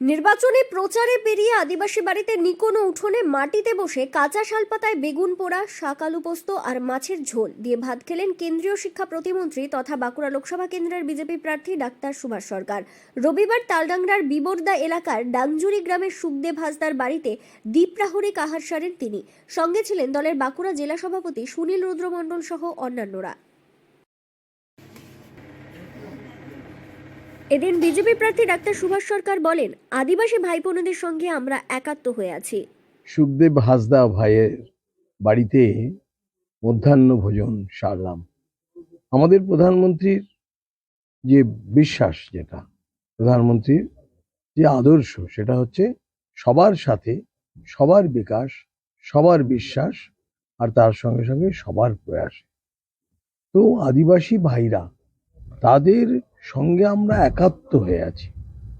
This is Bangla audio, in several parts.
নির্বাচনী প্রচারে পেরিয়ে আদিবাসী বাড়িতে নিকোনো উঠোনে মাটিতে বসে কাঁচা শালপাতায় বেগুন পোড়া শাক আলু পোস্ত আর মাছের ঝোল দিয়ে ভাত খেলেন কেন্দ্রীয় শিক্ষা প্রতিমন্ত্রী তথা বাঁকুড়া লোকসভা কেন্দ্রের বিজেপি প্রার্থী ডাক্তার সুভাষ সরকার। রবিবার তালডাংরার বিবরদা এলাকার ডাংজুরি গ্রামের সুখদেব হাসদার বাড়িতে দ্বীপ্রাহরিক কাহার সারেন তিনি। সঙ্গে ছিলেন দলের বাঁকুড়া জেলা সভাপতি সুনীল রুদ্রমণ্ডল সহ অন্যান্যরা। এদিন বিজেপি প্রার্থী ডাক্তার সুভাষ সরকার বলেন, আদিবাসী ভাই বোনদের সঙ্গে আমরা একাত্ম হয়ে আছি। সুখদেব হাসদা ভাইয়ের বাড়িতে মধ্যাহ্ন ভোজন সারলাম। আমাদের প্রধানমন্ত্রীর যে বিশ্বাস যেটা, প্রধানমন্ত্রীর যে আদর্শ, সেটা হচ্ছে সবার সাথে সবার বিকাশ, সবার বিশ্বাস আর তার সঙ্গে সঙ্গে সবার প্রয়াস। তো আদিবাসী ভাইরা তাদের সঙ্গে আমরা একাত্ম হয়ে আছি।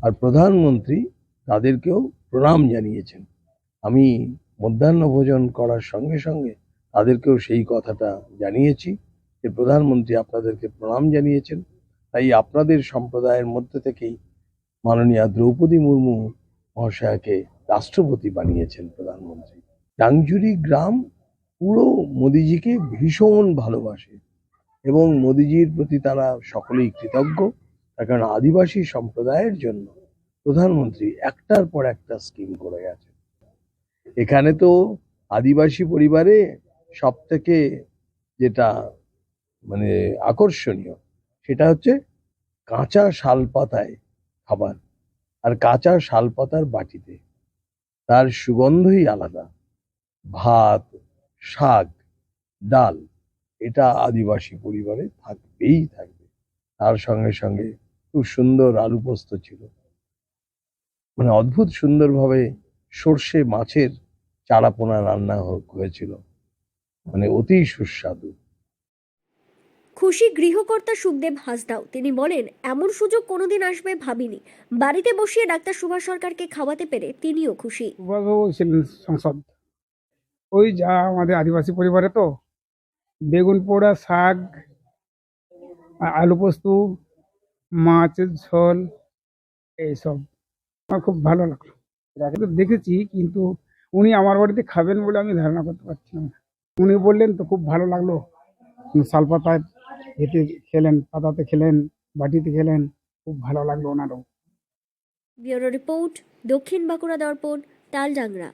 আর প্রধানমন্ত্রী তাদেরকেও প্রণাম জানিয়েছেন। আমি মধ্যাহ্ন ভোজন করার সঙ্গে সঙ্গে তাদেরকেও সেই কথাটা জানিয়েছি যে প্রধানমন্ত্রী আপনাদেরকে প্রণাম জানিয়েছেন। তাই আপনাদের সম্প্রদায়ের মধ্যে থেকেই মাননীয়া দ্রৌপদী মুর্মু মহাশয়াকে রাষ্ট্রপতি বানিয়েছেন প্রধানমন্ত্রী। ডাংজুরি গ্রাম পুরো মোদিজিকে ভীষণ ভালোবাসে। এবং মোদিজির প্রতি তারা সকলেই কৃতজ্ঞ। কারণ আদিবাসী সম্প্রদায়ের জন্য প্রধানমন্ত্রী একটার পর একটা স্কিম করে গেছে এখানে তো আদিবাসী পরিবারে সব থেকে যেটা মানে আকর্ষণীয় সেটা হচ্ছে কাঁচা শাল পাতায় খাবার আর কাঁচা শাল পাতার বাটিতে। তার সুগন্ধই আলাদা। ভাত, শাক, ডাল এটা আদিবাসী পরিবারে থাকবেই থাকবে। তার সঙ্গে সঙ্গে খুব সুন্দর আলু পোস্ত ছিল। মানে অদ্ভুত সুন্দরভাবে সর্ষে মাছের চারাপোনা রান্না হয়েছিল। মানে অতি সুস্বাদু। খুশি গৃহকর্তা সুখদেব হাসদাও তিনি বলেন এমন সুযোগ কোনোদিন আসবে ভাবিনি। বাড়িতে বসিয়ে ডাক্তার সুভাষ সরকারকে খাওয়াতে পেরে তিনিও খুশি। সুভাষবাবু ছিলেন সংসদ। ওই যা আমাদের আদিবাসী পরিবারে তো বেগুন পোড়া, শাক আলু পোস্ত মাছের ঝোল, এইসব। আমার খুব ভালো লাগল। তো দেখেছি, কিন্তু উনি আমার বাড়িতে খাবেন বলে আমি ধারণা করতে পারছিলাম না। উনি বললেন, তো খুব ভালো লাগল। শাল পাতায় হেঁটে খেলেন, পাতাতে খেলেন, বাটিতে খেলেন। খুব ভালো লাগল ওনারও। ব্যুরো রিপোর্ট, দক্ষিণ বাঁকুড়া দর্পণ, তালডাংরা।